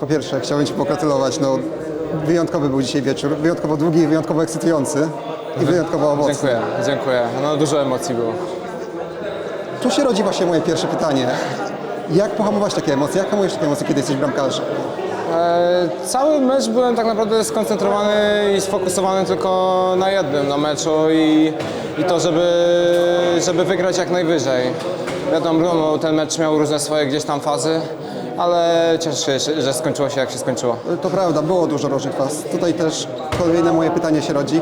Po pierwsze, chciałbym Ci pogratulować. No, wyjątkowy był dzisiaj wieczór. Wyjątkowo długi, wyjątkowo ekscytujący i wyjątkowo owocny. Dziękuję, dziękuję. No dużo emocji było. Tu się rodzi właśnie moje pierwsze pytanie. Jak pohamować takie emocje? Jak hamujesz takie emocje, kiedy jesteś bramkarzem? E, cały mecz byłem tak naprawdę skoncentrowany i sfokusowany tylko na jednym, na meczu i, i to, żeby, żeby wygrać jak najwyżej. Wiadomo, ten mecz miał różne swoje gdzieś tam fazy, ale cieszę się, że skończyło się jak się skończyło. To prawda, było dużo różnych faz. Tutaj też kolejne moje pytanie się rodzi.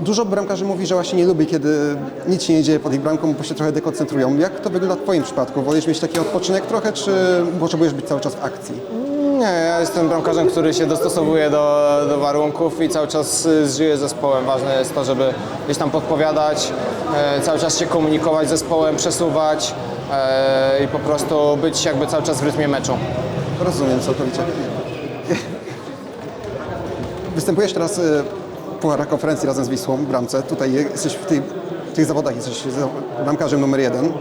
Dużo bramkarzy mówi, że właśnie nie lubi, kiedy nic się nie dzieje pod ich bramką, bo się trochę dekoncentrują. Jak to wygląda w Twoim przypadku? Wolisz mieć taki odpoczynek trochę, czy potrzebujesz być cały czas w akcji? Nie, ja jestem bramkarzem, który się dostosowuje do, do warunków i cały czas y, żyje zespołem. Ważne jest to, żeby gdzieś tam podpowiadać, e, cały czas się komunikować z zespołem, przesuwać i po prostu być jakby cały czas w rytmie meczu. Rozumiem całkowicie. Występujesz teraz y, w Pucharach Konferencji razem z Wisłą w bramce. Tutaj jesteś w, tej, w tych zawodach, jesteś bramkarzem numer jeden.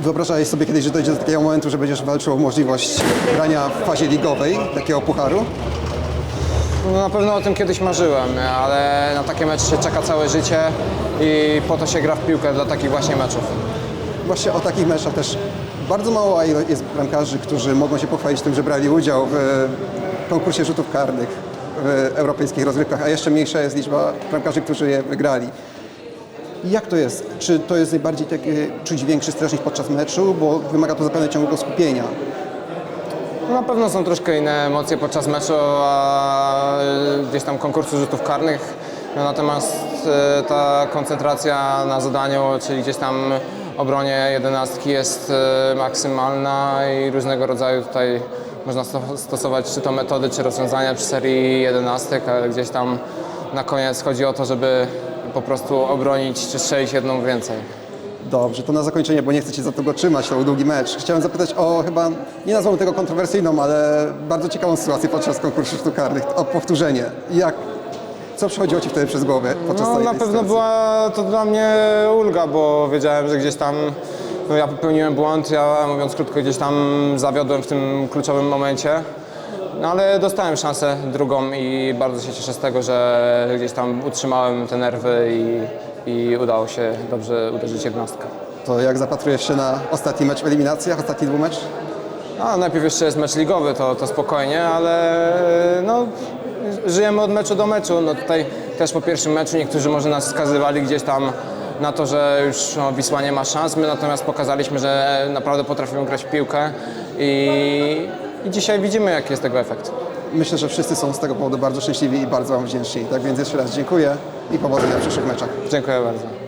Wyobrażałeś sobie kiedyś, że dojdzie do takiego momentu, że będziesz walczył o możliwość grania w fazie ligowej takiego pucharu? No, na pewno o tym kiedyś marzyłem, ale na takie mecze się czeka całe życie i po to się gra w piłkę dla takich właśnie meczów. Właśnie o takich meczach też bardzo mało jest bramkarzy, którzy mogą się pochwalić tym, że brali udział w e, konkursie rzutów karnych w europejskich rozgrywkach, a jeszcze mniejsza jest liczba bramkarzy, którzy je wygrali. Jak to jest? Czy to jest najbardziej taki, czuć większy stres niż podczas meczu, bo wymaga to zapewne ciągłego skupienia? No, na pewno są troszkę inne emocje podczas meczu, a y, gdzieś tam konkursu rzutów karnych. No, natomiast y, ta koncentracja na zadaniu, czyli gdzieś tam obronie jedenastki jest y, maksymalna i różnego rodzaju tutaj można sto- stosować czy to metody, czy rozwiązania przy serii jedenastek, ale gdzieś tam na koniec chodzi o to, żeby po prostu obronić czy strzelić jedną więcej. Dobrze, to na zakończenie, bo nie chcę za długo trzymać, to był długi mecz. Chciałem zapytać o chyba, nie nazwałbym tego kontrowersyjną, ale bardzo ciekawą sytuację podczas konkursu rzutów karnych, o powtórzenie. Jak, co przychodziło Ci wtedy przez głowę podczas No, całej na tej pewno sytuacji? była to dla mnie ulga, bo wiedziałem, że gdzieś tam no, ja popełniłem błąd, ja mówiąc krótko gdzieś tam zawiodłem w tym kluczowym momencie. No ale dostałem szansę drugą i bardzo się cieszę z tego, że gdzieś tam utrzymałem te nerwy i, i udało się dobrze uderzyć jedenastkę. To jak zapatrujesz się na ostatni mecz w eliminacjach, ostatni dwumecz? A najpierw jeszcze jest mecz ligowy, to, to spokojnie, ale no, żyjemy od meczu do meczu. No tutaj też po pierwszym meczu niektórzy może nas skazywali gdzieś tam na to, że już no, Wisła nie ma szans. My natomiast pokazaliśmy, że naprawdę potrafimy grać w piłkę i, i dzisiaj widzimy, jaki jest tego efekt. Myślę, że wszyscy są z tego powodu bardzo szczęśliwi i bardzo Wam wdzięczni. Tak więc jeszcze raz dziękuję i powodzenia w przyszłych meczach. Dziękuję bardzo.